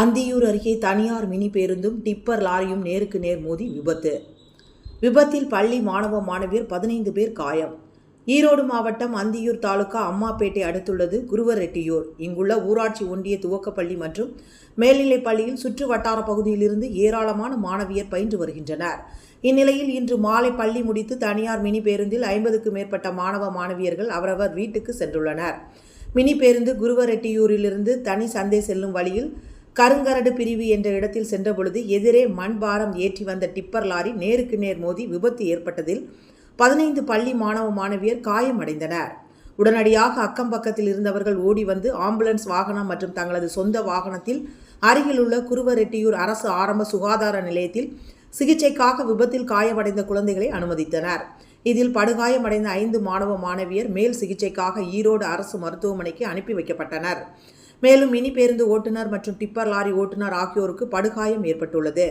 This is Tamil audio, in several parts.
அந்தியூர் அருகே தனியார் மினி பேருந்தும் டிப்பர் லாரியும் நேருக்கு நேர் மோதி விபத்து. விபத்தில் பள்ளி மாணவ மாணவியர் பதினைந்து பேர் காயம். ஈரோடு மாவட்டம் அந்தியூர் தாலுகா அம்மாப்பேட்டை அடுத்துள்ளது குருவரெட்டியூர். இங்குள்ள ஊராட்சி ஒன்றிய துவக்கப்பள்ளி மற்றும் மேல்நிலைப் பள்ளியில் சுற்று வட்டார பகுதியிலிருந்து ஏராளமான மாணவியர் பயின்று வருகின்றனர். இந்நிலையில் இன்று மாலை பள்ளி முடித்து தனியார் மினி பேருந்தில் ஐம்பதுக்கு மேற்பட்ட மாணவ மாணவியர்கள் அவரவர் வீட்டுக்கு சென்றுள்ளனர். மினி பேருந்து குருவரெட்டியூரிலிருந்து தனி சந்தை செல்லும் வழியில் கருங்கரடு பிரிவு என்ற இடத்தில் சென்றபொழுது எதிரே மண் பாரம் ஏற்றி வந்த டிப்பர் லாரி நேருக்கு நேர் மோதி விபத்து ஏற்பட்டதில் பதினைந்து பள்ளி மாணவ மாணவியர் காயமடைந்தனர். உடனடியாக அக்கம் பக்கத்தில் இருந்தவர்கள் ஓடி வந்து ஆம்புலன்ஸ் வாகனம் மற்றும் தங்களது சொந்த வாகனத்தில் அருகிலுள்ள குருவரெட்டியூர் அரசு ஆரம்ப சுகாதார நிலையத்தில் சிகிச்சைக்காக விபத்தில் காயமடைந்த குழந்தைகளை அனுமதித்தனர். இதில் படுகாயமடைந்த ஐந்து மாணவ மாணவியர் மேல் சிகிச்சைக்காக ஈரோடு அரசு மருத்துவமனைக்கு அனுப்பி வைக்கப்பட்டனர். மேலும் மினி பேருந்து ஓட்டுநர் மற்றும் டிப்பர் லாரி ஓட்டுநர் ஆகியோருக்கு படுகாயம் ஏற்பட்டுள்ளது.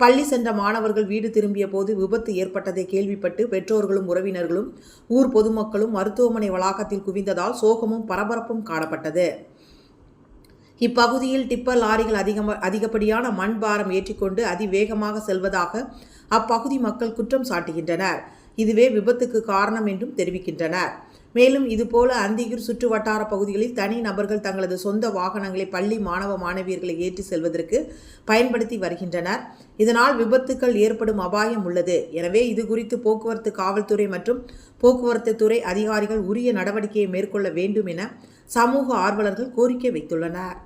பள்ளி சென்ற மாணவர்கள் வீடு திரும்பிய போது விபத்து ஏற்பட்டதை கேள்விப்பட்டு பெற்றோர்களும் உறவினர்களும் ஊர் பொதுமக்களும் மருத்துவமனை வளாகத்தில் குவிந்ததால் சோகமும் பரபரப்பும் காணப்பட்டது. இப்பகுதியில் டிப்பர் லாரிகள் அதிகம் அதிகப்படியான மண் பாரம் ஏற்றிக்கொண்டு அதிவேகமாக செல்வதாக அப்பகுதி மக்கள் குற்றம் சாட்டுகின்றனர். இதுவே விபத்துக்கு காரணம் என்றும் தெரிவிக்கின்றனர். மேலும் இதுபோல அந்தியூர் சுற்று வட்டார பகுதிகளில் தனி நபர்கள் தங்களது சொந்த வாகனங்களை பள்ளி மாணவ மாணவியர்களை ஏற்றி செல்வதற்கு பயன்படுத்தி வருகின்றனர். இதனால் விபத்துக்கள் ஏற்படும் அபாயம் உள்ளது. எனவே இது குறித்து போக்குவரத்து காவல்துறை மற்றும் போக்குவரத்து துறை அதிகாரிகள் உரிய நடவடிக்கையை மேற்கொள்ள வேண்டும் என சமூக ஆர்வலர்கள் கோரிக்கை வைத்துள்ளனர்.